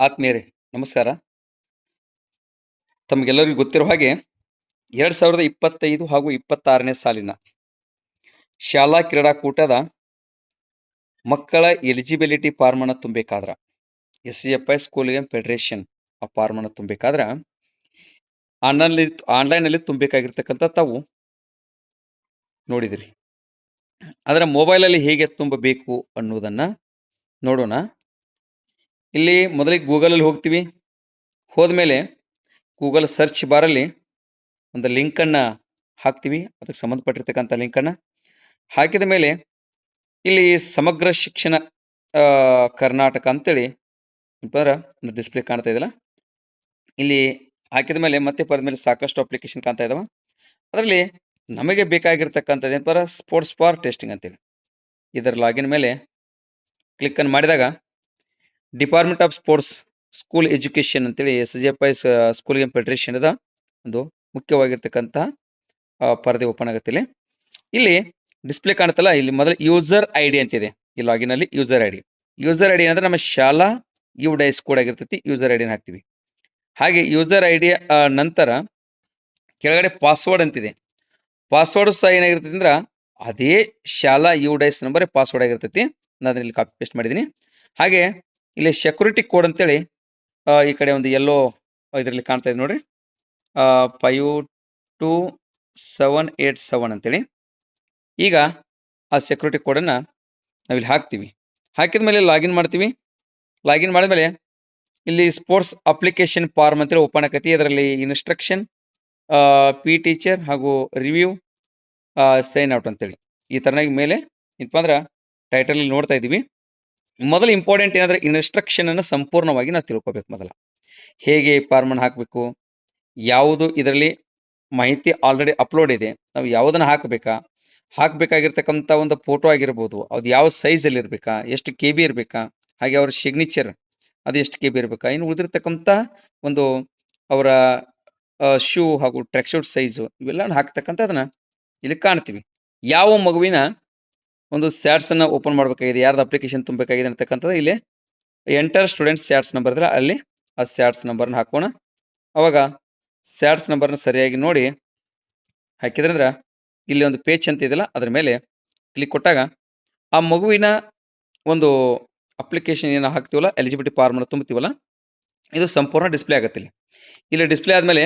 ಆತ್ಮೀಯರೇ, ನಮಸ್ಕಾರ. ತಮಗೆಲ್ಲರಿಗೂ ಗೊತ್ತಿರೋ ಹಾಗೆ ಎರಡು ಸಾವಿರದ ಇಪ್ಪತ್ತೈದು ಹಾಗೂ ಇಪ್ಪತ್ತಾರನೇ ಸಾಲಿನ ಶಾಲಾ ಕ್ರೀಡಾಕೂಟದ ಮಕ್ಕಳ ಎಲಿಜಿಬಿಲಿಟಿ ಫಾರ್ಮನ್ನು ತುಂಬಬೇಕಾದ್ರೆ S C F I school game federation ಆ ಫಾರ್ಮನ್ನು ತುಂಬಬೇಕಾದ್ರೆ ಆನ್ಲೈನಲ್ಲಿ ಆನ್ಲೈನಲ್ಲಿ ತುಂಬಬೇಕಾಗಿರ್ತಕ್ಕಂಥ ತಾವು ನೋಡಿದಿರಿ. ಅದರ ಮೊಬೈಲಲ್ಲಿ ಹೇಗೆ ತುಂಬಬೇಕು ಅನ್ನೋದನ್ನು ನೋಡೋಣ. ಇಲ್ಲಿ ಮೊದಲಿಗೆ ಗೂಗಲಲ್ಲಿ ಹೋಗ್ತೀವಿ. ಹೋದ್ಮೇಲೆ ಗೂಗಲ್ ಸರ್ಚ್ ಬಾರಲ್ಲಿ ಒಂದು ಲಿಂಕನ್ನು ಹಾಕ್ತೀವಿ. ಅದಕ್ಕೆ ಸಂಬಂಧಪಟ್ಟಿರ್ತಕ್ಕಂಥ ಲಿಂಕನ್ನು ಹಾಕಿದ ಮೇಲೆ ಇಲ್ಲಿ ಸಮಗ್ರ ಶಿಕ್ಷಣ ಕರ್ನಾಟಕ ಅಂತೇಳಿ ಏನಪ್ಪಂದ್ರೆ ಒಂದು ಡಿಸ್ಪ್ಲೇ ಕಾಣ್ತಾ ಇದೆಯಲ್ಲ? ಇಲ್ಲಿ ಹಾಕಿದ ಮೇಲೆ ಮತ್ತೆ ಪರದ ಮೇಲೆ ಸಾಕಷ್ಟು ಅಪ್ಲಿಕೇಶನ್ ಕಾಣ್ತಾ ಇದ್ದಾವೆ ಅದರಲ್ಲಿ ನಮಗೆ ಬೇಕಾಗಿರ್ತಕ್ಕಂಥದ್ದು ಏನಪ್ಪ ಸ್ಪೋರ್ಟ್ಸ್ ಫಾರ್ ಟೆಸ್ಟಿಂಗ್ ಅಂತೇಳಿ. ಇದರ ಲಾಗಿನ್ ಮೇಲೆ ಕ್ಲಿಕ್ಕನ್ನು ಮಾಡಿದಾಗ department of sports school education ಅಂತೇಳಿ S G F I school game federation ಅದ ಒಂದು ಮುಖ್ಯವಾಗಿರ್ತಕ್ಕಂಥ ಪರದೆ ಓಪನ್ ಆಗುತ್ತೆ ಇಲ್ಲಿ. ಇಲ್ಲಿ ಡಿಸ್ಪ್ಲೇ ಕಾಣುತ್ತಲ್ಲ, ಇಲ್ಲಿ ಮೊದಲು ಯೂಸರ್ ಐ ಡಿ ಅಂತಿದೆ. ಈ ಲಾಗಿನ್ ಅಲ್ಲಿ user I D user I D ಅಂದರೆ ನಮ್ಮ ಶಾಲಾ ಯು ಡೈಸ್ ಕೋಡ್ ಆಗಿರ್ತೈತಿ ಯೂಸರ್ ಐ ಡಿನ ಹಾಕ್ತೀವಿ. ಹಾಗೆ ಯೂಸರ್ ಐ ಡಿ ನಂತರ ಕೆಳಗಡೆ ಪಾಸ್ವರ್ಡ್ ಅಂತಿದೆ. ಪಾಸ್ವರ್ಡ್ ಸಹ ಏನಾಗಿರ್ತೈತಿ ಅಂದ್ರೆ, ಅದೇ ಶಾಲಾ ಯು ಡೈಸ್ ನಂಬರ್ ಪಾಸ್ವರ್ಡ್ ಆಗಿರ್ತೈತಿ. ನಾನು ಇಲ್ಲಿ ಕಾಪಿ ಪೇಸ್ಟ್ ಮಾಡಿದ್ದೀನಿ ಹಾಗೆ ಇಲ್ಲಿ ಸೆಕ್ಯೂರಿಟಿ ಕೋಡ್ ಅಂತೇಳಿ ಈ ಕಡೆ ಒಂದು ಎಲ್ಲೋ ಇದರಲ್ಲಿ ಕಾಣ್ತಾ ಇದೆ ನೋಡ್ರಿ. Five two seven eight seven ಅಂತೇಳಿ. ಈಗ ಆ ಸೆಕ್ಯೂರಿಟಿ ಕೋಡನ್ನು ನಾವಿಲ್ಲಿ ಹಾಕ್ತೀವಿ. ಹಾಕಿದ ಮೇಲೆ ಲಾಗಿನ್ ಮಾಡ್ತೀವಿ. ಲಾಗಿನ್ ಮಾಡಿದ್ಮೇಲೆ ಇಲ್ಲಿ ಸ್ಪೋರ್ಟ್ಸ್ ಅಪ್ಲಿಕೇಶನ್ ಫಾರ್ಮ್ ಅಂತೇಳಿ ಓಪನ್ ಆಕತಿ. ಅದರಲ್ಲಿ ಇನ್ಸ್ಟ್ರಕ್ಷನ್ ಪಿ ಟೀಚರ್ ಹಾಗೂ ರಿವ್ಯೂ ಸೈನ್ ಔಟ್ ಅಂತೇಳಿ. ಈ ಥರನಾಗಿ ಮೇಲೆ ಏನಪ್ಪ ಅಂದ್ರೆ ಟೈಟಲ್ ನೋಡ್ತಾ ಇದ್ದೀವಿ ಮೊದಲು ಇಂಪಾರ್ಟೆಂಟ್ ಏನಂದ್ರೆ ಇನ್ಸ್ಟ್ರಕ್ಷನನ್ನು ಸಂಪೂರ್ಣವಾಗಿ ನಾವು ತಿಳ್ಕೊಬೇಕು ಮೊದಲ. ಹೇಗೆ ಫಾರ್ಮನ್ನು ಹಾಕಬೇಕು? ಯಾವುದು ಇದರಲ್ಲಿ ಮಾಹಿತಿ ಆಲ್ರೆಡಿ ಅಪ್ಲೋಡ್ ಇದೆ. ನಾವು ಯಾವುದನ್ನು ಹಾಕಬೇಕಾ? ಹಾಕಬೇಕಾಗಿರ್ತಕ್ಕಂಥ ಒಂದು ಫೋಟೋ ಆಗಿರ್ಬೋದು. ಅದು ಯಾವ ಸೈಜಲ್ಲಿ ಇರಬೇಕಾ? ಎಷ್ಟು ಕೆ ಬಿ ಇರಬೇಕಾ? ಹಾಗೆ ಅವ್ರ ಸಿಗ್ನೇಚರ್ ಅದು ಎಷ್ಟು ಕೆ ಬಿ ಇರಬೇಕಾ? ಇನ್ನು ಉಳಿದಿರ್ತಕ್ಕಂಥ ಒಂದು ಅವರ ಶೂ ಹಾಗೂ ಟ್ರ್ಯಾಕ್ ಶೂಟ್ ಸೈಜು ಇವೆಲ್ಲ ಹಾಕ್ತಕ್ಕಂಥದನ್ನ ಇಲ್ಲಿ ಕಾಣ್ತೀವಿ. ಯಾವ ಮಗುವಿನ ಒಂದು ಸ್ಯಾಟ್ಸನ್ನು ಓಪನ್ ಮಾಡಬೇಕಾಗಿದೆ. ಯಾರ್ದು ಅಪ್ಲಿಕೇಶನ್ ತುಂಬಬೇಕಾಗಿದೆ ಅಂತಕ್ಕಂಥದ್ದು ಇಲ್ಲಿ ಎಂಟರ್ ಸ್ಟೂಡೆಂಟ್ ಸ್ಯಾಟ್ಸ್ ನಂಬರ್ ಇದ್ರೆ ಅಲ್ಲಿ ಆ ಸ್ಯಾಟ್ಸ್ ನಂಬರ್ನ ಹಾಕೋಣ. ಅವಾಗ ಸ್ಯಾಟ್ಸ್ ನಂಬರ್ನ ಸರಿಯಾಗಿ ನೋಡಿ ಹಾಕಿದ್ರಂದ್ರೆ ಇಲ್ಲಿ ಒಂದು ಪೇಜ್ ಅಂತ ಇದೆಯಲ್ಲ, ಅದ್ರ ಮೇಲೆ ಕ್ಲಿಕ್ ಕೊಟ್ಟಾಗ ಆ ಮಗುವಿನ ಒಂದು ಅಪ್ಲಿಕೇಶನ್ ಏನು ಹಾಕ್ತೀವಲ್ಲ, ಎಲಿಜಿಬಿಲಿಟಿ ಫಾರ್ಮನ್ನು ತುಂಬ್ತೀವಲ್ಲ, ಇದು ಸಂಪೂರ್ಣ ಡಿಸ್ಪ್ಲೇ ಆಗುತ್ತೆ ಇಲ್ಲಿ. ಇಲ್ಲಿ ಡಿಸ್ಪ್ಲೇ ಆದಮೇಲೆ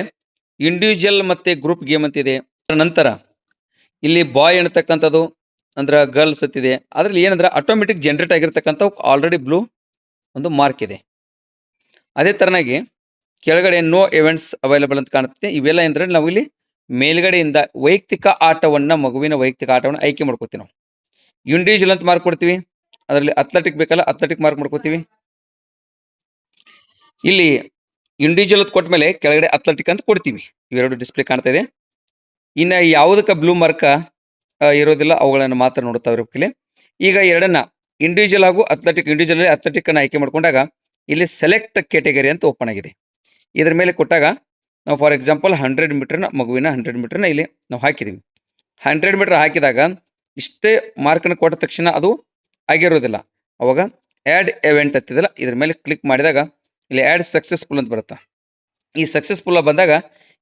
ಇಂಡಿವಿಜುವಲ್ ಮತ್ತು ಗ್ರೂಪ್ ಗೇಮ್ ಅಂತಿದೆ ಅದರ ನಂತರ ಇಲ್ಲಿ ಬಾಯ್ ಅನ್ನತಕ್ಕಂಥದ್ದು ಅಂದ್ರೆ ಗರ್ಲ್ಸ್ ಅಂತಿದೆ ಅದರಲ್ಲಿ ಏನಂದ್ರೆ ಆಟೋಮೆಟಿಕ್ ಜನ್ರೇಟ್ ಆಗಿರ್ತಕ್ಕಂಥ ಆಲ್ರೆಡಿ ಬ್ಲೂ ಒಂದು ಮಾರ್ಕ್ ಇದೆ. ಅದೇ ಥರನಾಗಿ ಕೆಳಗಡೆ ನೋ ಇವೆಂಟ್ಸ್ ಅವೈಲಬಲ್ ಅಂತ ಕಾಣುತ್ತೆ. ಇವೆಲ್ಲ ಅಂದರೆ ನಾವು ಇಲ್ಲಿ ಮೇಲ್ಗಡೆಯಿಂದ ವೈಯಕ್ತಿಕ ಆಟವನ್ನು, ಮಗುವಿನ ವೈಯಕ್ತಿಕ ಆಟವನ್ನು ಆಯ್ಕೆ ಮಾಡ್ಕೋತೀವಿ ನಾವು. ಇಂಡಿವಿಜುವಲ್ ಅಂತ ಮಾರ್ಕ್ ಕೊಡ್ತೀವಿ. ಅದರಲ್ಲಿ ಅಥ್ಲೆಟಿಕ್ ಬೇಕಲ್ಲ ಅಥ್ಲೆಟಿಕ್ ಮಾರ್ಕ್ ಮಾಡ್ಕೋತೀವಿ. ಇಲ್ಲಿ ಇಂಡಿವಿಜುವಲ್ ಅಂತ ಕೊಟ್ಟ ಮೇಲೆ ಕೆಳಗಡೆ ಅಥ್ಲೆಟಿಕ್ ಅಂತ ಕೊಡ್ತೀವಿ. ಇವೆರಡು ಡಿಸ್ಪ್ಲೇ ಕಾಣ್ತಾ ಇದೆ. ಇನ್ನು ಯಾವುದಕ್ಕೆ ಬ್ಲೂ ಮಾರ್ಕ ಇರೋದಿಲ್ಲ, ಅವುಗಳನ್ನು ಮಾತ್ರ ನೋಡ್ತಾ ಇಲ್ಲಿ ಈಗ ಎರಡನ್ನ ಇಂಡಿವಿಜುವಲ್ ಹಾಗೂ ಅಥ್ಲೆಟಿಕ್ ಇಂಡಿವಿಜುವಲ್ ಅಥ್ಲೆಟಿಕ್ ಅನ್ನು ಆಯ್ಕೆ ಮಾಡಿಕೊಂಡಾಗ, ಇಲ್ಲಿ ಸೆಲೆಕ್ಟ್ ಕೆಟಗರಿ ಅಂತ ಓಪನ್ ಆಗಿದೆ. ಇದರ ಮೇಲೆ ಕೊಟ್ಟಾಗ, ನಾವು ಫಾರ್ ಎಕ್ಸಾಂಪಲ್ ಹಂಡ್ರೆಡ್ ಮೀಟರ್ನ ಮಗುವಿನ ಹಂಡ್ರೆಡ್ ಮೀಟರ್ನ ಇಲ್ಲಿ ನಾವು ಹಾಕಿದ್ದೀವಿ ಹಂಡ್ರೆಡ್ ಮೀಟರ್ ಹಾಕಿದಾಗ, ಇಷ್ಟೇ ಮಾರ್ಕನ್ನು ಕೊಟ್ಟ ತಕ್ಷಣ ಅದು ಆಗಿರೋದಿಲ್ಲ. ಅವಾಗ ಆ್ಯಡ್ ಎವೆಂಟ್ ಹತ್ತಿದಲ್ಲ ಇದ್ರ ಮೇಲೆ ಕ್ಲಿಕ್ ಮಾಡಿದಾಗ, ಇಲ್ಲಿ ಆ್ಯಡ್ ಸಕ್ಸಸ್ಫುಲ್ ಅಂತ ಬರುತ್ತೆ. ಈ ಸಕ್ಸಸ್ಫುಲ್ ಬಂದಾಗ,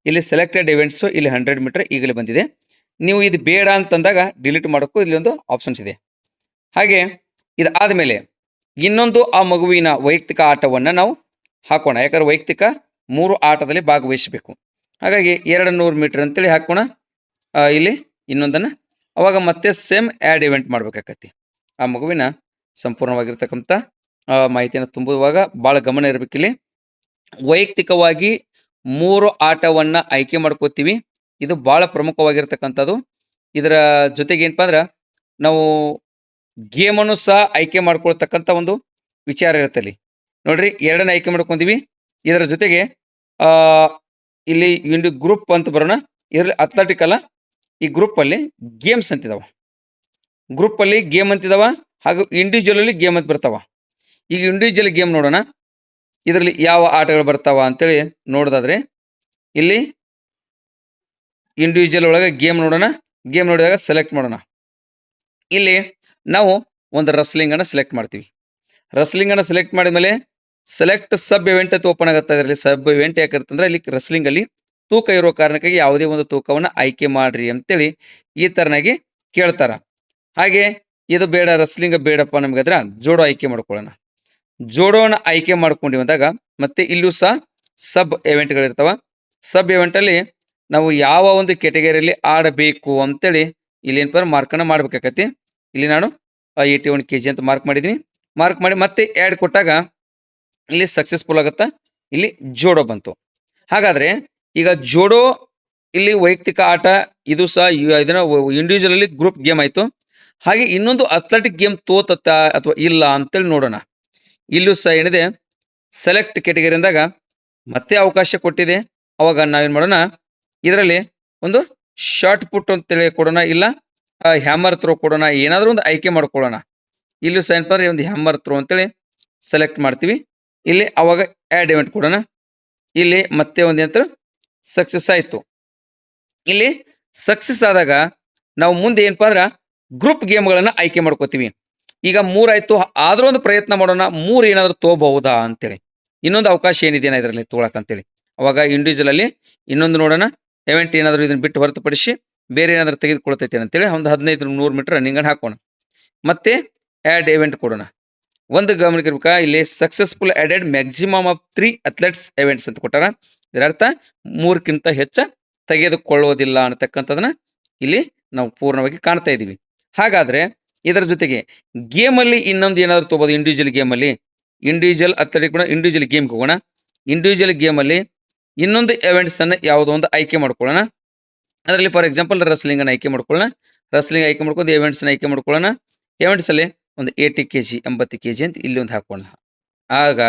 ಇಲ್ಲಿ ಸೆಲೆಕ್ಟೆಡ್ ಇವೆಂಟ್ಸು ಇಲ್ಲಿ ಹಂಡ್ರೆಡ್ ಮೀಟರ್ ಈಗಲೇ ಬಂದಿದೆ. ನೀವು ಇದು ಬೇಡ ಅಂತಂದಾಗ ಡಿಲೀಟ್ ಮಾಡೋಕ್ಕೂ ಇಲ್ಲಿ ಒಂದು ಆಪ್ಷನ್ಸ್ ಇದೆ. ಹಾಗೆ ಇದು ಆದಮೇಲೆ ಇನ್ನೊಂದು ಆ ಮಗುವಿನ ವೈಯಕ್ತಿಕ ಆಟವನ್ನು ನಾವು ಹಾಕೋಣ. ಯಾಕಂದ್ರೆ ವೈಯಕ್ತಿಕ ಮೂರು ಆಟದಲ್ಲಿ ಭಾಗವಹಿಸಬೇಕು. ಹಾಗಾಗಿ ಎರಡು ನೂರು ಮೀಟರ್ ಅಂತೇಳಿ ಹಾಕೋಣ. ಇಲ್ಲಿ ಇನ್ನೊಂದನ್ನು. ಅವಾಗ ಮತ್ತೆ ಸೇಮ್ ಆ್ಯಡ್ ಇವೆಂಟ್ ಮಾಡಬೇಕಾಗತ್ತೆ ಆ ಮಗುವಿನ ಸಂಪೂರ್ಣವಾಗಿರ್ತಕ್ಕಂಥ ಮಾಹಿತಿಯನ್ನು ತುಂಬುವಾಗ ಭಾಳ ಗಮನ ಇರಬೇಕಿಲ್ಲಿ. ವೈಯಕ್ತಿಕವಾಗಿ ಮೂರು ಆಟವನ್ನು ಆಯ್ಕೆ ಮಾಡ್ಕೋತೀವಿ. ಇದು ಭಾಳ ಪ್ರಮುಖವಾಗಿರ್ತಕ್ಕಂಥದ್ದು. ಇದರ ಜೊತೆಗೆ ಏನಪ್ಪ ಅಂದ್ರೆ, ನಾವು ಗೇಮನ್ನು ಸಹ ಆಯ್ಕೆ ಮಾಡ್ಕೊಳ್ತಕ್ಕಂಥ ಒಂದು ವಿಚಾರ ಇರುತ್ತೆ ಅಲ್ಲಿ. ನೋಡ್ರಿ, ಎರಡನ್ನ ಆಯ್ಕೆ ಮಾಡ್ಕೊಂತೀವಿ. ಇದರ ಜೊತೆಗೆ ಇಲ್ಲಿ ಇಂಡಿ ಗ್ರೂಪ್ ಅಂತ ಬರೋಣ. ಇದರಲ್ಲಿ ಅಥ್ಲೆಟಿಕ್ ಅಲ್ಲ, ಈ ಗ್ರೂಪಲ್ಲಿ ಗೇಮ್ಸ್ ಅಂತಿದಾವ. ಗ್ರೂಪಲ್ಲಿ ಗೇಮ್ ಅಂತಿದಾವ, ಹಾಗೂ ಇಂಡಿವಿಜುವಲಲ್ಲಿ ಗೇಮ್ ಅಂತ ಬರ್ತಾವ. ಈಗ ಇಂಡಿವಿಜುವಲ್ ಗೇಮ್ ನೋಡೋಣ. ಇದರಲ್ಲಿ ಯಾವ ಆಟಗಳು ಬರ್ತಾವ ಅಂತೇಳಿ ನೋಡೋದಾದ್ರೆ, ಇಲ್ಲಿ ಇಂಡಿವಿಜುವಲ್ ಒಳಗೆ ಗೇಮ್ ನೋಡೋಣ ಗೇಮ್ ನೋಡಿದಾಗ ಸೆಲೆಕ್ಟ್ ಮಾಡೋಣ. ಇಲ್ಲಿ ನಾವು ಒಂದು ರಸ್ಲಿಂಗನ್ನು ಸೆಲೆಕ್ಟ್ ಮಾಡ್ತೀವಿ. ರಸ್ಲಿಂಗನ್ನು ಸೆಲೆಕ್ಟ್ ಮಾಡಿದ್ಮೇಲೆ ಸೆಲೆಕ್ಟ್ ಸಬ್ ಇವೆಂಟ್ ಅಂತ ಓಪನ್ ಆಗುತ್ತೆ. ಅದರಲ್ಲಿ ಸಬ್ ಇವೆಂಟ್ ಯಾಕಿರುತ್ತೆ ಅಂದ್ರೆ ಇಲ್ಲಿ ರಸ್ಲಿಂಗಲ್ಲಿ ತೂಕ ಇರೋ ಕಾರಣಕ್ಕಾಗಿ ಯಾವುದೇ ಒಂದು ತೂಕವನ್ನು ಆಯ್ಕೆ ಮಾಡ್ರಿ ಅಂತೇಳಿ ಈ ತರನಾಗಿ ಕೇಳ್ತಾರೆ. ಹಾಗೆ ಇದು ಬೇಡ ರಸ್ಲಿಂಗ್ ಬೇಡಪ್ಪ ನಮ್ಗೆ ಜೋಡೋ ಆಯ್ಕೆ ಮಾಡ್ಕೊಳ್ಳೋಣ. ಜೋಡೋನ ಆಯ್ಕೆ ಮಾಡ್ಕೊಂಡಿವಂದಾಗ ಮತ್ತೆ ಇಲ್ಲೂ ಸಹ ಸಬ್ ಇವೆಂಟ್ಗಳಿರ್ತಾವ ಸಬ್ ಇವೆಂಟಲ್ಲಿ ನಾವು ಯಾವ ಒಂದು ಕೆಟಗರಿಯಲ್ಲಿ ಆಡಬೇಕು ಅಂತೇಳಿ ಇಲ್ಲಿ ಏನಪ್ಪ ಮಾರ್ಕನ್ನು ಮಾಡ್ಬೇಕಾಕತಿ ಇಲ್ಲಿ ನಾನು ಏಯ್ಟಿ ಒನ್ ಕೆ ಜಿ ಅಂತ ಮಾರ್ಕ್ ಮಾಡಿದ್ದೀನಿ ಮಾರ್ಕ್ ಮಾಡಿ ಮತ್ತೆ ಆ್ಯಡ್ ಕೊಟ್ಟಾಗ ಇಲ್ಲಿ ಸಕ್ಸಸ್ಫುಲ್ ಆಗುತ್ತಾ? ಇಲ್ಲಿ ಜೋಡೋ ಬಂತು. ಹಾಗಾದರೆ ಈಗ ಜೋಡೋ ಇಲ್ಲಿ ವೈಯಕ್ತಿಕ ಆಟ, ಇದು ಸಹ ಇದನ್ನು ಇದನ್ನ ಇಂಡಿವಿಜುವಲ್ ಅಲ್ಲಿ ಗ್ರೂಪ್ ಗೇಮ್ ಆಯಿತು. ಹಾಗೆ ಇನ್ನೊಂದು ಅಥ್ಲೆಟಿಕ್ ಗೇಮ್ ತೋತತ್ತ ಅಥವಾ ಇಲ್ಲ ಅಂತೇಳಿ ನೋಡೋಣ. ಇಲ್ಲೂ ಸಹ ಏನಿದೆ? ಸೆಲೆಕ್ಟ್ ಕೆಟಗರಿ ಅಂದಾಗ ಮತ್ತೆ ಅವಕಾಶ ಕೊಟ್ಟಿದೆ. ಅವಾಗ ನಾವೇನು ಮಾಡೋಣ? ಇದರಲ್ಲಿ ಒಂದು ಶಾರ್ಟ್ ಪುಟ್ ಅಂತೇಳಿ ಕೊಡೋಣ, ಇಲ್ಲ ಹ್ಯಾಮರ್ ಥ್ರೋ ಕೊಡೋಣ, ಏನಾದರೂ ಒಂದು ಆಯ್ಕೆ ಮಾಡ್ಕೊಳ್ಳೋಣ. ಇಲ್ಲಿ ಅಂದ್ರೆ ಒಂದು ಹ್ಯಾಮರ್ ಥ್ರೋ ಅಂತೇಳಿ ಸೆಲೆಕ್ಟ್ ಮಾಡ್ತೀವಿ. ಇಲ್ಲಿ ಅವಾಗ ಆ್ಯಡ್ ಇವೆಂಟ್ ಕೊಡೋಣ. ಇಲ್ಲಿ ಮತ್ತೆ ಒಂದು ಏನಂತ ಸಕ್ಸಸ್ ಆಯಿತು. ಇಲ್ಲಿ ಸಕ್ಸಸ್ ಆದಾಗ ನಾವು ಮುಂದೆ ಏನಪ್ಪ ಅಂದ್ರೆ ಗ್ರೂಪ್ ಗೇಮ್ಗಳನ್ನು ಆಯ್ಕೆ ಮಾಡ್ಕೋತೀವಿ. ಈಗ ಮೂರಾಯಿತು ಆದರೂ ಒಂದು ಪ್ರಯತ್ನ ಮಾಡೋಣ, ಮೂರು ಏನಾದರೂ ತಗೋಬಹುದಾ ಅಂತೇಳಿ. ಇನ್ನೊಂದು ಅವಕಾಶ ಏನಿದೆಯಾ ಇದರಲ್ಲಿ ತೊಗೊಳಕ್ಕೆ ಅಂತೇಳಿ. ಅವಾಗ ಇಂಡಿವಿಜುವಲಲ್ಲಿ ಇನ್ನೊಂದು ನೋಡೋಣ. ಎವೆಂಟ್ ಏನಾದರೂ ಇದನ್ನ ಬಿಟ್ಟು ಹೊರತುಪಡಿಸಿ ಬೇರೆ ಏನಾದರೂ ತೆಗೆದುಕೊಳ್ತೈತೆ ಅಂತೇಳಿ ಒಂದು ಹದಿನೈದು ನೂರು ಮೀಟರ್ ರನ್ನಿಂಗ್ ಅನ್ನು ಹಾಕೋಣ. ಮತ್ತೆ ಆ್ಯಡ್ ಇವೆಂಟ್ ಕೊಡೋಣ. ಒಂದು ಗಮನಿರ್ಬೇಕಾ ಇಲ್ಲಿ successful added maximum of three athletes events ಅಂತ ಕೊಟ್ಟಾರ. ಇದರ ಅರ್ಥ ಮೂರಕ್ಕಿಂತ ಹೆಚ್ಚ ತೆಗೆದುಕೊಳ್ಳೋದಿಲ್ಲ ಅನ್ನತಕ್ಕಂಥದನ್ನ ಇಲ್ಲಿ ನಾವು ಪೂರ್ಣವಾಗಿ ಕಾಣ್ತಾ ಇದ್ದೀವಿ. ಹಾಗಾದ್ರೆ ಇದರ ಜೊತೆಗೆ ಗೇಮಲ್ಲಿ ಇನ್ನೊಂದು ಏನಾದರೂ ತೊಗೋದು ಇಂಡಿವಿಜುವಲ್ ಗೇಮಲ್ಲಿ ಇಂಡಿವಿಜುವಲ್ ಅಥ್ಲೆಟಿಕ್ ಕೂಡ ಇಂಡಿವಿಜುವಲ್ ಗೇಮ್ಗೆ ಹೋಗೋಣ. ಇಂಡಿವಿಜುವಲ್ ಗೇಮಲ್ಲಿ ಇನ್ನೊಂದು ಎವೆಂಟ್ಸ್ ಅನ್ನು ಯಾವುದೋ ಒಂದು ಆಯ್ಕೆ ಮಾಡ್ಕೊಳ್ಳೋಣ. ಅದರಲ್ಲಿ ಫಾರ್ ಎಕ್ಸಾಂಪಲ್ ಅನ್ನು ಆಯ್ಕೆ ಮಾಡ್ಕೊಳ್ಳೋಣ. ರಸ್ಲಿಂಗ್ ಆಯ್ಕೆ ಮಾಡ್ಕೊಂಡು events ನ ಆಯ್ಕೆ ಮಾಡ್ಕೊಳ್ಳೋಣ. ಎವೆಂಟ್ಸ್ ಅಲ್ಲಿ ಒಂದು ಏಟಿ ಕೆ ಜಿ ಎಂಬತ್ತು ಕೆ ಜಿ ಅಂತ ಇಲ್ಲಿ ಒಂದು ಹಾಕೋಣ ಆಗ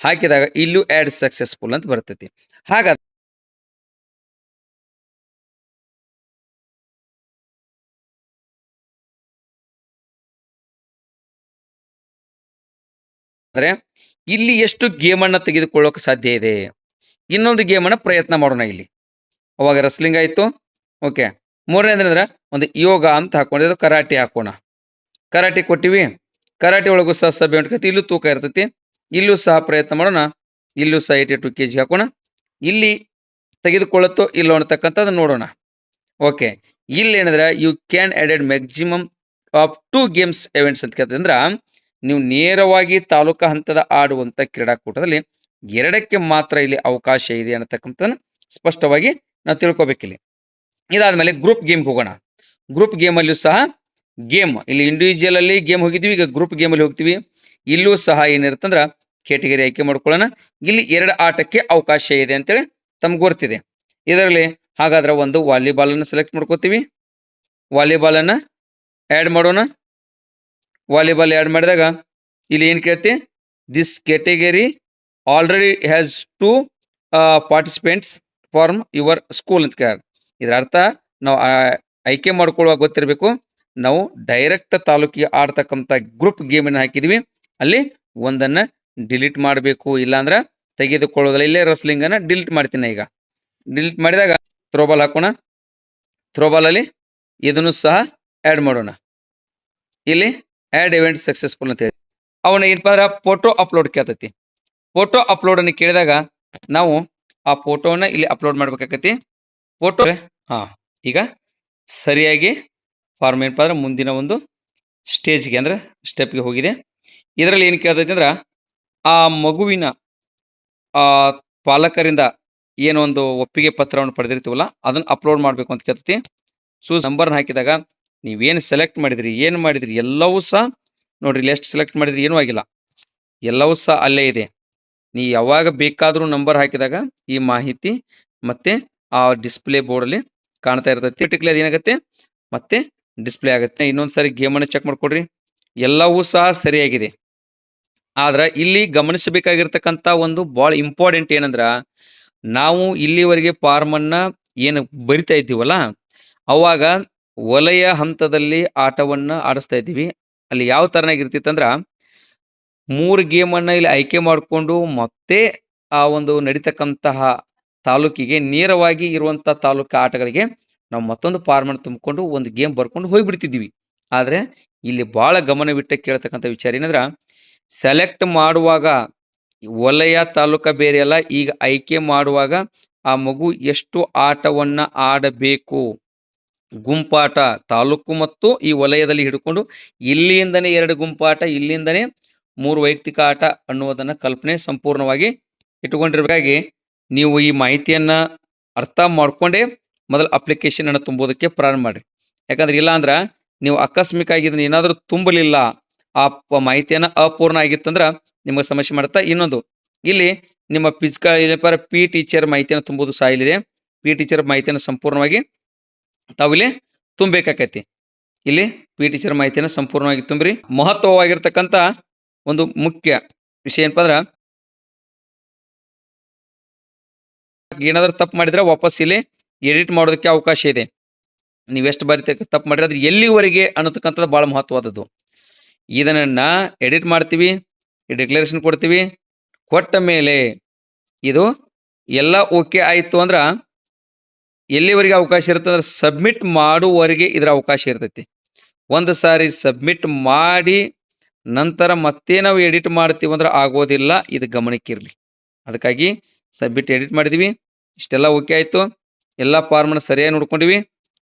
ಹಾಕಿದಾಗ ಇಲ್ಲೂ ಆ್ಯಡ್ ಸಕ್ಸಸ್ಫುಲ್ ಅಂತ ಬರ್ತೈತಿ. ಆದರೆ ಇಲ್ಲಿ ಎಷ್ಟು ಗೇಮನ್ನು ತೆಗೆದುಕೊಳ್ಳೋಕೆ ಸಾಧ್ಯ ಇದೆ? ಇನ್ನೊಂದು ಗೇಮನ್ನು ಪ್ರಯತ್ನ ಮಾಡೋಣ ಇಲ್ಲಿ. ಅವಾಗ ರಸ್ಲಿಂಗ್ ಆಯಿತು. ಓಕೆ ಮೂರನೇದಂದ್ರೆ ಒಂದು ಯೋಗ ಅಂತ ಹಾಕೊಂಡಿದ್ದು ಕರಾಟೆ ಹಾಕೋಣ. ಕರಾಟೆ ಕೊಟ್ಟಿವಿ. ಕರಾಟೆ ಒಳಗೂ ಸಹ ಸಭೆ ಹೊಂಟ್ಕತಿ ಇಲ್ಲೂ ತೂಕ ಇರ್ತೈತಿ. ಇಲ್ಲೂ ಸಹ ಪ್ರಯತ್ನ ಮಾಡೋಣ. ಇಲ್ಲೂ ಸಹ ಏಯ್ಟಿ ಟು ಕೆ ಜಿ ಹಾಕೋಣ. ಇಲ್ಲಿ ತೆಗೆದುಕೊಳ್ಳುತ್ತೋ ಇಲ್ಲೋ ಅನ್ನತಕ್ಕಂಥದ್ದು ನೋಡೋಣ. ಓಕೆ ಇಲ್ಲಿ ಏನಂದ್ರೆ you can added maximum of two games events ಅಂತ ಕೇಳ್ತಂದ್ರೆ ನೀವು ನೇರವಾಗಿ ತಾಲೂಕಾ ಹಂತದ ಆಡುವಂಥ ಕ್ರೀಡಾಕೂಟದಲ್ಲಿ ಎರಡಕ್ಕೆ ಮಾತ್ರ ಇಲ್ಲಿ ಅವಕಾಶ ಇದೆ ಅನ್ನತಕ್ಕಂಥದ್ದು ಸ್ಪಷ್ಟವಾಗಿ ನಾವು ತಿಳ್ಕೊಬೇಕಿಲ್ಲಿ. ಇದಾದ್ಮೇಲೆ ಗ್ರೂಪ್ ಗೇಮ್ಗೆ ಹೋಗೋಣ. ಗ್ರೂಪ್ ಗೇಮಲ್ಲೂ ಸಹ ಗೇಮ್ ಇಲ್ಲಿ ಇಂಡಿವಿಜುವಲ್ ಅಲ್ಲಿ ಗೇಮ್ ಹೋಗಿದ್ವಿ, ಈಗ ಗ್ರೂಪ್ ಗೇಮಲ್ಲಿ ಹೋಗ್ತೀವಿ. ಇಲ್ಲೂ ಸಹ ಏನಿರುತ್ತಂದ್ರೆ ಕೆಟಗರಿ ಆಯ್ಕೆ ಮಾಡ್ಕೊಳ್ಳೋಣ. ಇಲ್ಲಿ ಎರಡು ಆಟಕ್ಕೆ ಅವಕಾಶ ಇದೆ ಅಂತೇಳಿ ತಮ್ಗೆ ಗೊತ್ತಿದೆ. ಇದರಲ್ಲಿ ಹಾಗಾದ್ರೆ ಒಂದು ವಾಲಿಬಾಲನ್ನು ಸೆಲೆಕ್ಟ್ ಮಾಡ್ಕೋತೀವಿ. ವಾಲಿಬಾಲನ್ನು ಆ್ಯಡ್ ಮಾಡೋಣ. ವಾಲಿಬಾಲ್ ಆ್ಯಡ್ ಮಾಡಿದಾಗ ಇಲ್ಲಿ ಏನು ಕೇಳ್ತಿ? This category already has two participants from your school ಅಂತ ಕೇಳ ಇದರ ಅರ್ಥ ನಾವು ಆಯ್ಕೆ ಮಾಡ್ಕೊಳ್ಳುವಾಗ ಗೊತ್ತಿರಬೇಕು, ನಾವು ಡೈರೆಕ್ಟ್ ತಾಲೂಕಿಗೆ ಆಡ್ತಕ್ಕಂಥ ಗ್ರೂಪ್ ಗೇಮನ್ನು ಹಾಕಿದ್ವಿ. ಅಲ್ಲಿ ಒಂದನ್ನು ಡಿಲೀಟ್ ಮಾಡಬೇಕು, ಇಲ್ಲಾಂದ್ರೆ ತೆಗೆದುಕೊಳ್ಳೋದಿಲ್ಲ. ಇಲ್ಲೇ ರಸ್ಲಿಂಗನ್ನು ಡಿಲೀಟ್ ಮಾಡ್ತೀನಿ ಈಗ. ಡಿಲೀಟ್ ಮಾಡಿದಾಗ ಥ್ರೋಬಾಲ್ ಹಾಕೋಣ. ಥ್ರೋಬಾಲಲ್ಲಿ ಇದನ್ನು ಸಹ ಆ್ಯಡ್ ಮಾಡೋಣ. ಇಲ್ಲಿ ಆ್ಯಡ್ ಇವೆಂಟ್ ಸಕ್ಸಸ್ಫುಲ್ ಅಂತ ಹೇಳಿ. ಅವನ ಏನಪ್ಪ ಅಂದ್ರೆ ಫೋಟೋ ಅಪ್ಲೋಡ್ ಕೇಳ್ತೈತಿ. ಫೋಟೋ ಅಪ್ಲೋಡನ್ನು ಕೇಳಿದಾಗ ನಾವು ಆ ಫೋಟೋನ ಇಲ್ಲಿ ಅಪ್ಲೋಡ್ ಮಾಡಬೇಕಾಗತ್ತೆ ಫೋಟೋ ಹಾಂ, ಈಗ ಸರಿಯಾಗಿ ಫಾರ್ಮ್ ಏನಪ್ಪ ಅಂದ್ರೆ ಮುಂದಿನ ಒಂದು ಸ್ಟೇಜ್ಗೆ ಅಂದ್ರೆ ಸ್ಟೆಪ್ಗೆ ಹೋಗಿದೆ. ಇದರಲ್ಲಿ ಏನು ಕೇಳ್ತೈತಿ ಅಂದ್ರೆ ಆ ಮಗುವಿನ ಆ ಪಾಲಕರಿಂದ ಏನೊಂದು ಒಪ್ಪಿಗೆ ಪತ್ರವನ್ನು ಪಡೆದಿರ್ತೀವಲ್ಲ, ಅದನ್ನು ಅಪ್ಲೋಡ್ ಮಾಡಬೇಕು ಅಂತ ಕೇಳ್ತೈತಿ. ಸೊ ನಂಬರ್ನ ಹಾಕಿದಾಗ ನೀವೇನು ಸೆಲೆಕ್ಟ್ ಮಾಡಿದಿರಿ, ಏನು ಮಾಡಿದ್ರಿ, ಎಲ್ಲವೂ ಸಹ ನೋಡಿರಿ ಇಲ್ಲಿ ಸೆಲೆಕ್ಟ್ ಮಾಡಿದ್ರಿ, ಏನೂ ಆಗಿಲ್ಲ. ಎಲ್ಲವೂ ಸಹ ಅಲ್ಲೇ ಇದೆ. ನೀ ಯಾವಾಗ ಬೇಕಾದರೂ ನಂಬರ್ ಹಾಕಿದಾಗ ಈ ಮಾಹಿತಿ ಮತ್ತೆ ಆ ಡಿಸ್ಪ್ಲೇ ಬೋರ್ಡಲ್ಲಿ ಕಾಣ್ತಾ ಇರ್ತೈತಿ. ಟಿಕ್ಲಿ ಅದೇನಾಗುತ್ತೆ ಮತ್ತೆ ಡಿಸ್ಪ್ಲೇ ಆಗುತ್ತೆ. ಇನ್ನೊಂದು ಸಾರಿ ಗೇಮನ್ನು ಚೆಕ್ ಮಾಡಿಕೊಡ್ರಿ. ಎಲ್ಲವೂ ಸಹ ಸರಿಯಾಗಿದೆ. ಆದ್ರೆ ಇಲ್ಲಿ ಗಮನಿಸಬೇಕಾಗಿರ್ತಕ್ಕಂಥ ಒಂದು ಭಾಳ ಇಂಪಾರ್ಟೆಂಟ್ ಏನಂದ್ರೆ ನಾವು ಇಲ್ಲಿವರೆಗೆ ಫಾರ್ಮನ್ನು ಏನು ಬರಿತಾ ಇದ್ದೀವಲ್ಲ, ಅವಾಗ ವಲಯ ಹಂತದಲ್ಲಿ ಆಟವನ್ನು ಆಡಿಸ್ತಾ ಇದ್ದೀವಿ. ಅಲ್ಲಿ ಯಾವ ಥರನಾಗಿರ್ತಿತ್ತಂದ್ರೆ ಮೂರು ಗೇಮನ್ನು ಇಲ್ಲಿ ಆಯ್ಕೆ ಮಾಡಿಕೊಂಡು ಮತ್ತೆ ಆ ಒಂದು ನಡೀತಕ್ಕಂತಹ ತಾಲೂಕಿಗೆ ನೇರವಾಗಿ ಇರುವಂಥ ತಾಲೂಕು ಆಟಗಳಿಗೆ ನಾವು ಮತ್ತೊಂದು ಫಾರ್ಮನ್ನು ತುಂಬಿಕೊಂಡು ಒಂದು ಗೇಮ್ ಬರ್ಕೊಂಡು ಹೋಗ್ಬಿಡ್ತಿದ್ವಿ ಆದರೆ ಇಲ್ಲಿ ಭಾಳ ಗಮನವಿಟ್ಟು ಕೇಳ್ತಕ್ಕಂಥ ವಿಚಾರ ಏನಂದ್ರೆ ಸೆಲೆಕ್ಟ್ ಮಾಡುವಾಗ ವಲಯ ತಾಲೂಕ ಬೇರೆ ಅಲ್ಲ, ಈಗ ಆಯ್ಕೆ ಮಾಡುವಾಗ ಆ ಮಗು ಎಷ್ಟು ಆಟವನ್ನ ಆಡಬೇಕು? ಗುಂಪಾಟ ತಾಲೂಕು ಮತ್ತು ಈ ವಲಯದಲ್ಲಿ ಹಿಡ್ಕೊಂಡು ಇಲ್ಲಿಂದನೇ ಎರಡು ಗುಂಪಾಟ, ಇಲ್ಲಿಂದನೇ ಮೂರು ವೈಯಕ್ತಿಕ ಆಟ ಅನ್ನುವುದನ್ನ ಕಲ್ಪನೆ ಸಂಪೂರ್ಣವಾಗಿ ಇಟ್ಟುಕೊಂಡಿರಬೇಕಾಗಿ ನೀವು ಈ ಮಾಹಿತಿಯನ್ನ ಅರ್ಥ ಮಾಡ್ಕೊಂಡೇ ಮೊದಲು ಅಪ್ಲಿಕೇಶನ್ ಅನ್ನು ತುಂಬೋದಕ್ಕೆ ಪ್ರಾರಂಭ ಮಾಡಿರಿ. ಯಾಕಂದ್ರೆ ಇಲ್ಲ ಅಂದ್ರ ನೀವು ಆಕಸ್ಮಿಕ ಇದನ್ನು ಏನಾದರೂ ತುಂಬಲಿಲ್ಲ, ಆ ಮಾಹಿತಿಯನ್ನ ಅಪೂರ್ಣ ಆಗಿತ್ತಂದ್ರ ನಿಮಗೆ ಸಮಸ್ಯೆ ಮಾಡುತ್ತಾ ಇನ್ನೊಂದು. ಇಲ್ಲಿ ನಿಮ್ಮ ಫಿಸಿಕಲ್ ಏನಪ್ಪ ಪಿ ಟೀಚರ್ ಮಾಹಿತಿಯನ್ನು ತುಂಬೋದು ಸಹ ಇಲ್ಲಿದೆ. ಪಿ ಟೀಚರ್ ಮಾಹಿತಿಯನ್ನು ಸಂಪೂರ್ಣವಾಗಿ ತಾವಿಲ್ಲಿ ತುಂಬಬೇಕಾಕೈತಿ ಇಲ್ಲಿ ಪಿ ಟೀಚರ್ ಮಾಹಿತಿಯನ್ನು ಸಂಪೂರ್ಣವಾಗಿ ತುಂಬ್ರಿ. ಮಹತ್ವವಾಗಿರ್ತಕ್ಕಂಥ ಒಂದು ಮುಖ್ಯ ವಿಷಯ ಏನಪ್ಪ ಅಂದ್ರೆ ಏನಾದ್ರೂ ತಪ್ಪು ಮಾಡಿದ್ರೆ ವಾಪಸ್ ಇಲ್ಲಿ ಎಡಿಟ್ ಮಾಡೋದಕ್ಕೆ ಅವಕಾಶ ಇದೆ. ನೀವೆಷ್ಟು ಬಾರಿ ತೆ- ತಪ್ಪು ಮಾಡಿದ್ರೆ ಅದು ಎಲ್ಲಿವರೆಗೆ ಅನ್ನತಕ್ಕಂಥದ್ದು ಭಾಳ ಮಹತ್ವವಾದದ್ದು. ಇದನ್ನ ಎಡಿಟ್ ಮಾಡ್ತೀವಿ ಡಿಕ್ಲರೇಷನ್ ಕೊಡ್ತೀವಿ, ಕೊಟ್ಟ ಮೇಲೆ ಇದು ಎಲ್ಲ ಓಕೆ ಆಯಿತು ಅಂದ್ರೆ ಎಲ್ಲಿವರೆಗೆ ಅವಕಾಶ ಇರುತ್ತೆ ಅಂದ್ರೆ ಸಬ್ಮಿಟ್ ಮಾಡುವವರೆಗೆ ಇದರ ಅವಕಾಶ ಇರ್ತೈತಿ. ಒಂದು ಸಾರಿ ಸಬ್ಮಿಟ್ ಮಾಡಿ ನಂತರ ಮತ್ತೆ ನಾವು ಎಡಿಟ್ ಮಾಡ್ತೀವಿ ಅಂದ್ರೆ ಆಗೋದಿಲ್ಲ. ಇದು ಗಮನಕ್ಕಿರಲಿ. ಅದಕ್ಕಾಗಿ ಸಬ್ಮಿಟ್ ಎಡಿಟ್ ಮಾಡಿದ್ವಿ. ಇಷ್ಟೆಲ್ಲ ಓಕೆ ಆಯಿತು. ಎಲ್ಲ ಫಾರ್ಮನ್ನು ಸರಿಯಾಗಿ ನೋಡ್ಕೊಂಡಿವಿ.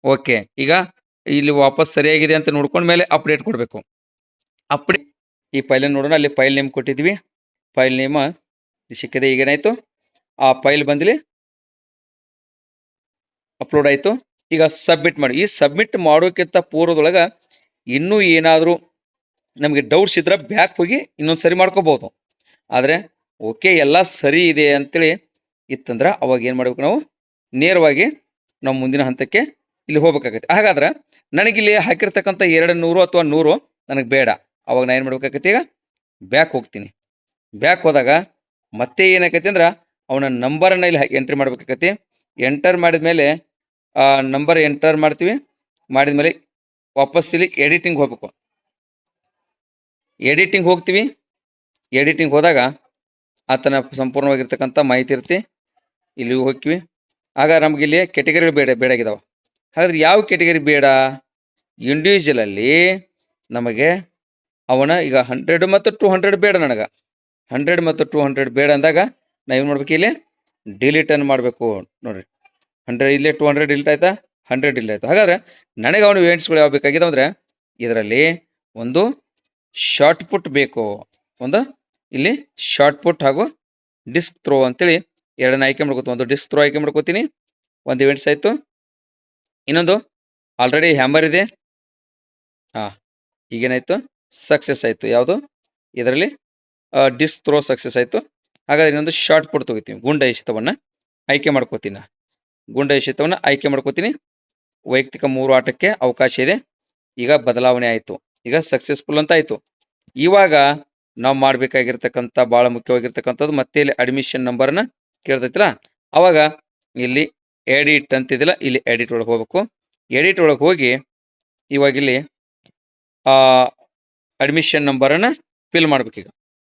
ಓಕೆ ಈಗ ಇಲ್ಲಿ ವಾಪಸ್ ಸರಿಯಾಗಿದೆ ಅಂತ ನೋಡ್ಕೊಂಡ ಮೇಲೆ ಅಪ್ಡೇಟ್ ಕೊಡಬೇಕು. ಅಪ್ಡೇಟ್ ಈ ಫೈಲನ್ನು ನೋಡೋಣ. ಅಲ್ಲಿ ಫೈಲ್ ನೇಮ್ ಕೊಟ್ಟಿದ್ವಿ ಫೈಲ್ ನೇಮ ಸಿಕ್ಕಿದೆ. ಈಗೇನಾಯಿತು ಆ ಫೈಲ್ ಬಂದಿಲಿ ಅಪ್ಲೋಡ್ ಆಯಿತು. ಈಗ ಸಬ್ಮಿಟ್ ಮಾಡಿ. ಈ ಸಬ್ಮಿಟ್ ಮಾಡೋಕ್ಕಿಂತ ಪೂರ್ವದೊಳಗೆ ಇನ್ನೂ ಏನಾದರೂ ನಮಗೆ ಡೌಟ್ಸ್ ಇದ್ರೆ ಬ್ಯಾಕ್ ಹೋಗಿ ಇನ್ನೊಂದು ಸರಿ ಮಾಡ್ಕೋಬೋದು. ಆದರೆ ಓಕೆ ಎಲ್ಲ ಸರಿ ಇದೆ ಅಂತೇಳಿ ಇತ್ತಂದ್ರೆ ಅವಾಗ ಏನು ಮಾಡ್ಬೇಕು ನಾವು? ನೇರವಾಗಿ ನಾವು ಮುಂದಿನ ಹಂತಕ್ಕೆ ಇಲ್ಲಿ ಹೋಗ್ಬೇಕಾಗತ್ತೆ. ಹಾಗಾದ್ರೆ ನನಗಿಲ್ಲಿ ಹಾಕಿರ್ತಕ್ಕಂಥ ಎರಡು ನೂರು ಅಥವಾ ನೂರು ನನಗೆ ಬೇಡ. ಅವಾಗ ನಾನು ಏನು ಮಾಡ್ಬೇಕಾಗತ್ತೆ ಈಗ? ಬ್ಯಾಕ್ ಹೋಗ್ತೀನಿ. ಬ್ಯಾಕ್ ಹೋದಾಗ ಮತ್ತೆ ಏನಾಕೈತಿ ಅಂದ್ರೆ ಅವನ ನಂಬರನ್ನು ಇಲ್ಲಿ ಎಂಟ್ರಿ ಮಾಡ್ಬೇಕಾಗತ್ತೆ. ಎಂಟರ್ ಮಾಡಿದ ಮೇಲೆ ನಂಬರ್ ಎಂಟರ್ ಮಾಡ್ತೀವಿ. ಮಾಡಿದ ಮೇಲೆ ವಾಪಸ್ ಇಲ್ಲಿ ಎಡಿಟಿಂಗ್ ಹೋಗ್ಬೇಕು. ಎಡಿಟಿಂಗ್ ಹೋಗ್ತೀವಿ. ಎಡಿಟಿಂಗ್ ಹೋದಾಗ ಆತನ ಸಂಪೂರ್ಣವಾಗಿರ್ತಕ್ಕಂಥ ಮಾಹಿತಿ ಇರ್ತಿ ಇಲ್ಲಿ ಹೋಗ್ತೀವಿ. ಆಗ ನಮ್ಗೆ ಇಲ್ಲಿ ಕೆಟಗರಿ ಬೇಡ ಬೇಡಾಗಿದ್ದಾವೆ ಹಾಗಾದ್ರೆ ಯಾವ ಕೆಟಗರಿ ಬೇಡ? ಇಂಡಿವಿಜುವಲಲ್ಲಿ ನಮಗೆ ಅವನ ಈಗ ಹಂಡ್ರೆಡ್ ಮತ್ತು ಟು ಹಂಡ್ರೆಡ್ ಬೇಡ ನನಗೆ. ಹಂಡ್ರೆಡ್ ಮತ್ತು ಟು ಹಂಡ್ರೆಡ್ ಬೇಡ ಅಂದಾಗ ನಾವೇನು ಮಾಡ್ಬೇಕು ಇಲ್ಲಿ? ಡಿಲೀಟನ್ನು ಮಾಡಬೇಕು ನೋಡಿರಿ. ಹಂಡ್ರೆಡ್ ಇಲ್ಲೇ ಟು ಹಂಡ್ರೆಡ್ ಡಿಲೀಟ್ ಆಯ್ತಾ? ಹಂಡ್ರೆಡ್ ಡಿಲೀಟ್ ಆಯಿತು. ಹಾಗಾದ್ರೆ ನನಗೆ ಅವನು ಇವೆಂಟ್ಸ್ಗಳು ಯಾವ ಬೇಕಾಗಿದೆ ಅಂದರೆ ಇದರಲ್ಲಿ ಒಂದು ಶಾರ್ಟ್ ಪುಟ್ ಬೇಕು. ಒಂದು, ಇಲ್ಲಿ ಶಾರ್ಟ್ ಪುಟ್ ಹಾಗೂ ಡಿಸ್ಕ್ ಥ್ರೋ ಅಂತೇಳಿ ಎರಡನ್ನ ಆಯ್ಕೆ ಮಾಡ್ಕೋತೀನಿ. ಒಂದು ಡಿಸ್ಕ್ ಥ್ರೋ ಆಯ್ಕೆ ಮಾಡ್ಕೋತೀನಿ. ಒಂದು ಇವೆಂಟ್ಸ್ ಆಯಿತು. ಇನ್ನೊಂದು ಆಲ್ರೆಡಿ ಹ್ಯಾಮರ್ ಇದೆ. ಹಾಂ, ಈಗೇನಾಯಿತು? ಸಕ್ಸಸ್ ಆಯಿತು. ಯಾವುದು? ಇದರಲ್ಲಿ ಡಿಸ್ಕ್ ಥ್ರೋ ಸಕ್ಸಸ್ ಆಯಿತು. ಹಾಗಾದ್ರೆ ಇನ್ನೊಂದು ಶಾರ್ಟ್ ಪುಟ್ ತೊಗೋತೀನಿ. ಗುಂಡ ಇಷ್ಟವನ್ನು ಆಯ್ಕೆ ಮಾಡ್ಕೋತೀನಿ. ಗುಂಡ ಇಷ್ಟವನ್ನು ಆಯ್ಕೆ ಮಾಡ್ಕೋತೀನಿ. ವೈಯಕ್ತಿಕ ಮೂರು ಆಟಕ್ಕೆ ಅವಕಾಶ ಇದೆ. ಈಗ ಬದಲಾವಣೆ ಆಯಿತು. ಈಗ ಸಕ್ಸಸ್ಫುಲ್ ಅಂತ ಆಯಿತು ಇವಾಗ ನಾವು ಮಾಡಬೇಕಾಗಿರ್ತಕ್ಕಂಥ ಭಾಳ ಮುಖ್ಯವಾಗಿರ್ತಕ್ಕಂಥದ್ದು ಮತ್ತೆ ಇಲ್ಲಿ ಅಡ್ಮಿಷನ್ ನಂಬರ್ನ ಕೇಳ್ತೈತಿಲ್ಲ, ಅವಾಗ ಇಲ್ಲಿ ಎಡಿಟ್ ಅಂತಿದಿಲ್ಲ ಇಲ್ಲಿ ಎಡಿಟ್ ಒಳಗೆ ಹೋಗ್ಬೇಕು. ಎಡಿಟ್ ಒಳಗೆ ಹೋಗಿ ಇವಾಗ ಇಲ್ಲಿ ಅಡ್ಮಿಷನ್ ನಂಬರನ್ನು ಫಿಲ್ ಮಾಡ್ಬೇಕು ಈಗ.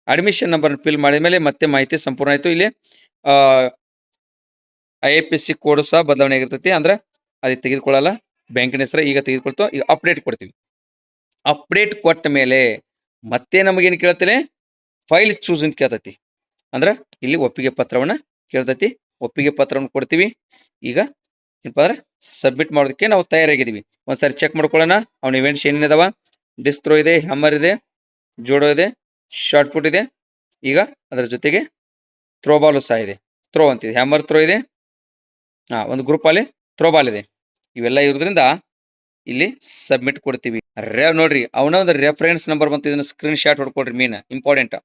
ಅಡ್ಮಿಷನ್ ನಂಬರ್ನ ಫಿಲ್ ಮಾಡಿದ ಮೇಲೆ ಮತ್ತೆ ಮಾಹಿತಿ ಸಂಪೂರ್ಣ ಆಯಿತು. ಇಲ್ಲಿ I A P C code ಸಹ ಬದಲಾವಣೆ ಆಗಿರ್ತೈತಿ. ಅಂದ್ರೆ ಅದು ತೆಗೆದುಕೊಳ್ಳಲ್ಲ. ಬ್ಯಾಂಕಿನ ಹೆಸರು ಈಗ ತೆಗೆದುಕೊಳ್ತೋ. ಈಗ ಅಪ್ಡೇಟ್ ಕೊಡ್ತೀವಿ. ಅಪ್ಡೇಟ್ ಕೊಟ್ಟ ಮೇಲೆ ಮತ್ತೆ ನಮಗೇನು ಕೇಳ್ತೇನೆ ಫೈಲ್ ಚೂಸ್ ಅಂತ ಕೇಳ್ತೈತಿ. ಅಂದ್ರೆ ಇಲ್ಲಿ ಒಪ್ಪಿಗೆ ಪತ್ರವನ್ನು ಕೇಳ್ತೈತಿ. ಒಪ್ಪಿಗೆ ಪತ್ರವನ್ನು ಕೊಡ್ತೀವಿ. ಈಗ ಏನಪ್ಪ ಅಂದ್ರೆ ಸಬ್ಮಿಟ್ ಮಾಡೋದಕ್ಕೆ ನಾವು ತಯಾರಾಗಿದ್ದೀವಿ. ಒಂದ್ಸರಿ ಚೆಕ್ ಮಾಡ್ಕೊಳ್ಳೋಣ. ಅವ್ನ ಇವೆಂಟ್ಸ್ ಏನೇನಿದಾವ ಡಿಸ್ತ್ರೋ ಇದೆ ಹ್ಯಾಮರ್ ಇದೆ, ಜೋಡೋ ಇದೆ ಶಾರ್ಟ್ ಪುಟ್ ಇದೆ. ಈಗ ಅದರ ಜೊತೆಗೆ ಥ್ರೋ ಬಾಲು ಸಹ ಇದೆ. ಥ್ರೋ ಅಂತಿದೆ. ಹ್ಯಾಮರ್ ಥ್ರೋ ಇದೆ. ಹಾಂ, ಒಂದು ಗ್ರೂಪಲ್ಲಿ ಥ್ರೋ ಬಾಲ್ ಇದೆ. ಇವೆಲ್ಲ ಇರೋದ್ರಿಂದ ಇಲ್ಲಿ ಸಬ್ಮಿಟ್ ಕೊಡ್ತೀವಿ. ರೇ ನೋಡ್ರಿ, ಅವನ ಒಂದು ರೆಫರೆನ್ಸ್ ನಂಬರ್ ಬಂತು, ಇದನ್ನ ಸ್ಕ್ರೀನ್ ಶಾಟ್ ಹೊಡ್ಕೊಡ್ರಿ ಮೀನ್ ಇಂಪಾರ್ಟೆಂಟ್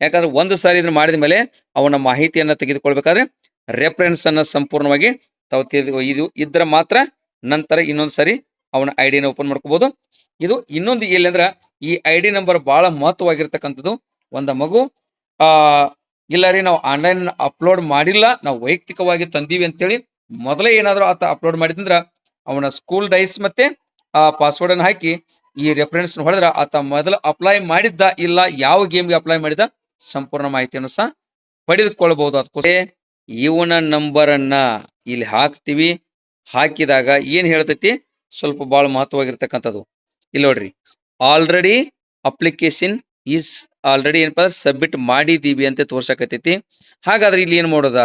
ಯಾಕಂದ್ರೆ ಒಂದು ಸಾರಿ ಇದನ್ನ ಮಾಡಿದ ಮೇಲೆ ಅವನ ಮಾಹಿತಿಯನ್ನ ತೆಗೆದುಕೊಳ್ಬೇಕಾದ್ರೆ ರೆಫರೆನ್ಸ್ ಅನ್ನ ಸಂಪೂರ್ಣವಾಗಿ ತಾವು ತಿಳಿದು ಇದು ಇದ್ರ ಮಾತ್ರ ನಂತರ ಇನ್ನೊಂದು ಸಾರಿ ಅವನ ಐ ಡಿನ ಓಪನ್ ಮಾಡ್ಕೋಬಹುದು ಇದು ಇನ್ನೊಂದು ಎಲ್ಲಿ ಅಂದ್ರೆ ಈ ಐ ಡಿ ನಂಬರ್ ಬಹಳ ಮಹತ್ವವಾಗಿರ್ತಕ್ಕಂಥದ್ದು. ಒಂದು ಮಗು, ಆ, ಇಲ್ಲ ರೀ, ನಾವು ಆನ್ಲೈನ್ ಅಪ್ಲೋಡ್ ಮಾಡಿಲ್ಲ, ನಾವು ವೈಯಕ್ತಿಕವಾಗಿ ತಂದೀವಿ ಅಂತೇಳಿ ಮೊದಲೇ ಏನಾದರೂ ಆತ ಅಪ್ಲೋಡ್ ಮಾಡಿದಂದ್ರ ಅವನ ಸ್ಕೂಲ್ ಡೈಸ್ ಮತ್ತೆ ಆ ಪಾಸ್ವರ್ಡ್ ಅನ್ನು ಹಾಕಿ ಈ ರೆಫರೆನ್ಸ್ ಹೊಡೆದ್ರೆ ಆತ ಮೊದಲು ಅಪ್ಲೈ ಮಾಡಿದ್ದ ಇಲ್ಲ ಯಾವ ಗೇಮ್ಗೆ ಅಪ್ಲೈ ಮಾಡಿದ ಸಂಪೂರ್ಣ ಮಾಹಿತಿಯನ್ನು ಸಹ ಪಡೆದುಕೊಳ್ಳಬಹುದು ಅದಕ್ಕೋಸ್ಕರ ಇವನ ನಂಬರ್ ಅನ್ನ ಇಲ್ಲಿ ಹಾಕ್ತಿವಿ. ಹಾಕಿದಾಗ ಏನ್ ಹೇಳ್ತೈತಿ? ಸ್ವಲ್ಪ ಬಹಳ ಮಹತ್ವವಾಗಿರ್ತಕ್ಕಂಥದ್ದು. ಇಲ್ಲಿ ನೋಡ್ರಿ. ಆಲ್ರೆಡಿ ಅಪ್ಲಿಕೇಶನ್ ಈಸ್ ಆಲ್ರೆಡಿ ಏನಪ್ಪ ಸಬ್ಮಿಟ್ ಮಾಡಿದೀವಿ ಅಂತ ತೋರ್ಸಕತ್ತೈತಿ. ಹಾಗಾದ್ರೆ ಇಲ್ಲಿ ಏನು ಮಾಡೋದ?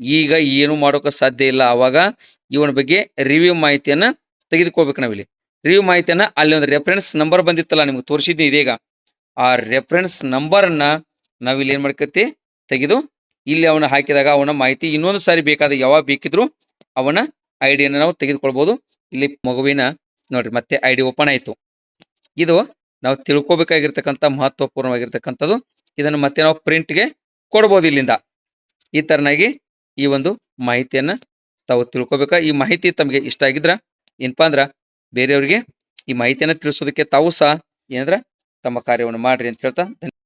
ಈಗ ಏನು ಮಾಡೋಕೆ ಸಾಧ್ಯ ಇಲ್ಲ. ಅವಾಗ ಇವನ ಬಗ್ಗೆ ರಿವ್ಯೂ ಮಾಹಿತಿಯನ್ನ ತೆಗೆದುಕೋಬೇಕು ನಾವಿಲ್ಲಿ. ರಿವ್ಯೂ ಮಾಹಿತಿಯನ್ನ ಅಲ್ಲಿ ಒಂದು ರೆಫರೆನ್ಸ್ ನಂಬರ್ ಬಂದಿತ್ತಲ್ಲ, ನಿಮ್ಗೆ ತೋರಿಸಿದ್ದೆ ಇದೀಗ. ಆ ರೆಫರೆನ್ಸ್ ನಂಬರನ್ನು ನಾವಿಲ್ಲಿ ಏನು ಮಾಡ್ಕತ್ತಿ? ತೆಗೆದು ಇಲ್ಲಿ ಅವನ ಹಾಕಿದಾಗ ಅವನ ಮಾಹಿತಿ ಇನ್ನೊಂದು ಸಾರಿ ಬೇಕಾದ ಯಾವಾಗ ಬೇಕಿದ್ರು ಅವನ ಐ ನಾವು ತೆಗೆದುಕೊಳ್ಬೋದು. ಇಲ್ಲಿ ಮಗುವಿನ ನೋಡ್ರಿ, ಮತ್ತೆ ಐ ಡಿ ಓಪನ್ ಆಯಿತು. ಇದು ನಾವು ತಿಳ್ಕೊಬೇಕಾಗಿರ್ತಕ್ಕಂಥ ಮಹತ್ವಪೂರ್ಣವಾಗಿರ್ತಕ್ಕಂಥದ್ದು. ಇದನ್ನು ಮತ್ತೆ ನಾವು ಪ್ರಿಂಟ್ಗೆ ಕೊಡ್ಬೋದು ಇಲ್ಲಿಂದ. ಈ ಥರನಾಗಿ ಈ ಒಂದು ಮಾಹಿತಿಯನ್ನು ತಾವು ತಿಳ್ಕೊಬೇಕಾ? ಈ ಮಾಹಿತಿ ತಮಗೆ ಇಷ್ಟ ಆಗಿದ್ರ? ಏನಪ್ಪಾ ಅಂದ್ರೆ ಬೇರೆಯವರಿಗೆ ಈ ಮಾಹಿತಿಯನ್ನು ತಿಳಿಸೋದಕ್ಕೆ ತಾವು ಸಹ ಏನಂದ್ರೆ ತಮ್ಮ ಕಾರ್ಯವನ್ನು ಮಾಡ್ರಿ ಅಂತ ಹೇಳ್ತಾ